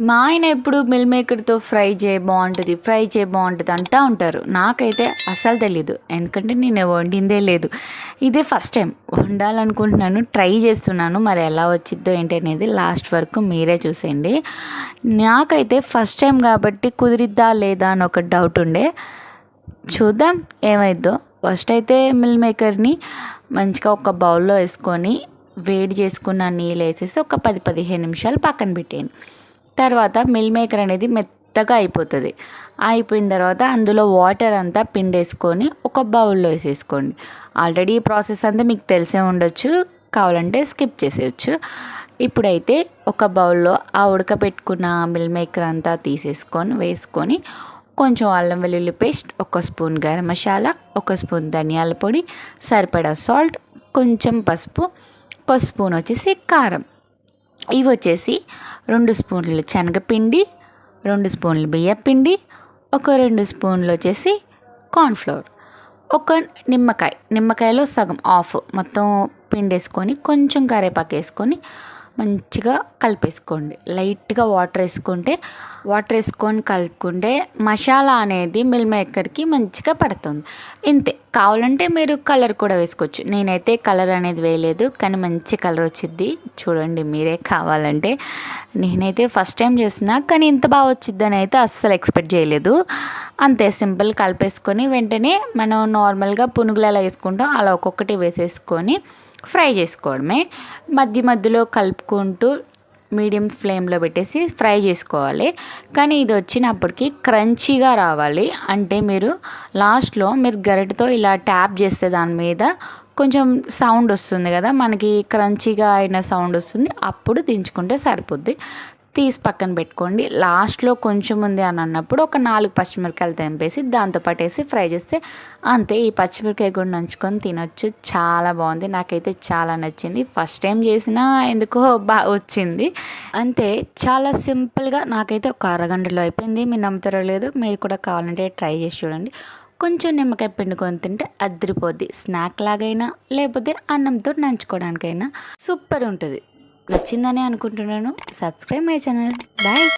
మా ఆయన ఎప్పుడు మిల్ మేకర్తో ఫ్రై చేయ బాగుంటుంది ఫ్రై చేయ బాగుంటుంది అంటూ ఉంటారు. నాకైతే అసలు తెలీదు. ఎందుకంటే నేను వండిందే లేదు. ఇదే ఫస్ట్ టైం. వండాలనుకుంటున్నాను ట్రై చేస్తున్నాను. మరి ఎలా వచ్చిద్దో ఏంటి అనేది లాస్ట్ వరకు మీరే చూసేయండి. నాకైతే ఫస్ట్ టైం కాబట్టి కుదిరిద్దా లేదా అని ఒక డౌట్ ఉండే. చూద్దాం ఏమైద్దో. ఫస్ట్ అయితే మిల్ మేకర్ని మంచిగా ఒక బౌల్లో వేసుకొని వేడి చేసుకున్న నీళ్ళు వేసేసి ఒక పది పదిహేను నిమిషాలు పక్కన పెట్టేయండి. తర్వాత మిల్ మేకర్ అనేది మెత్తగా అయిపోతుంది. అయిపోయిన తర్వాత అందులో వాటర్ అంతా పిండేసుకొని ఒక బౌల్లో వేసేసుకోండి. ఆల్రెడీ ఈ ప్రాసెస్ అంతా మీకు తెలిసే ఉండొచ్చు. కావాలంటే స్కిప్ చేసేయచ్చు. ఇప్పుడైతే ఒక బౌల్లో ఆ ఉడకబెట్టుకున్న మిల్ మేకర్ అంతా తీసేసుకొని వేసుకొని కొంచెం అల్లం వెల్లుల్లి పేస్ట్ ఒక స్పూన్ గరం మసాలా ఒక స్పూన్ ధనియాల పొడి సరిపడా సాల్ట్ కొంచెం పసుపు ఒక స్పూన్ వచ్చేసి కారం. ఇవి వచ్చేసి రెండు స్పూన్లు శనగపిండి రెండు స్పూన్లు బియ్యపిండి ఒక రెండు స్పూన్లు వచ్చేసి కార్న్ఫ్లవర్ ఒక నిమ్మకాయ నిమ్మకాయలో సగం ఆఫ్ మొత్తం పిండి వేసుకొని కొంచెం కరివేపాకు వేసుకొని మంచిగా కలిపేసుకోండి. లైట్గా వాటర్ వేసుకుంటే వాటర్ వేసుకొని కలుపుకుంటే మసాలా అనేది మిల్ మేకర్కి మంచిగా పడుతుంది. ఇంతే. కావాలంటే మీరు కలర్ కూడా వేసుకోవచ్చు. నేనైతే కలర్ అనేది వేయలేదు కానీ మంచి కలర్ వచ్చింది చూడండి మీరే కావాలంటే. నేనైతే ఫస్ట్ టైం చేసిన కానీ ఇంత బాగా వచ్చిద్దని అయితే అస్సలు ఎక్స్పెక్ట్ చేయలేదు. అంతే సింపుల్ కలిపేసుకొని వెంటనే మనం నార్మల్గా పునుగులు ఎలా వేసుకుంటాం. అలా ఒక్కొక్కటి వేసేసుకొని ఫ్రై చేసుకోవడమే. మధ్య మధ్యలో కలుపుకుంటూ మీడియం ఫ్లేమ్లో పెట్టేసి ఫ్రై చేసుకోవాలి. కానీ ఇది వచ్చినప్పటికీ క్రంచీగా రావాలి. అంటే మీరు లాస్ట్లో మీరు గరిటతో ఇలా ట్యాప్ చేస్తే దాని మీద కొంచెం సౌండ్ వస్తుంది కదా మనకి క్రంచీగా అయిన సౌండ్ వస్తుంది. అప్పుడు దించుకుంటే సరిపోద్ది. తీసి పక్కన పెట్టుకోండి. లాస్ట్లో కొంచెం ఉంది అని అన్నప్పుడు ఒక నాలుగు పచ్చిమిరకాయలు తెంపేసి దాంతో పట్టేసి ఫ్రై చేస్తే అంతే. ఈ పచ్చిమిరకాయ కూడా నంచుకొని తినొచ్చు. చాలా బాగుంది. నాకైతే చాలా నచ్చింది. ఫస్ట్ టైం చేసినా ఎందుకో బాగా వచ్చింది. అంతే. చాలా సింపుల్గా నాకైతే ఒక అరగంటలో అయిపోయింది. మీరు నమ్ముతారో లేదు మీరు కూడా కావాలంటే ట్రై చేసి చూడండి. కొంచెం నిమ్మకాయ పిండుకొని తింటే అద్దరిపోద్ది స్నాక్ లాగైనా లేకపోతే అన్నంతో నంచుకోవడానికైనా సూపర్ ఉంటుంది. నచ్చిందని అనుకుంటున్నాను. Subscribe my channel bye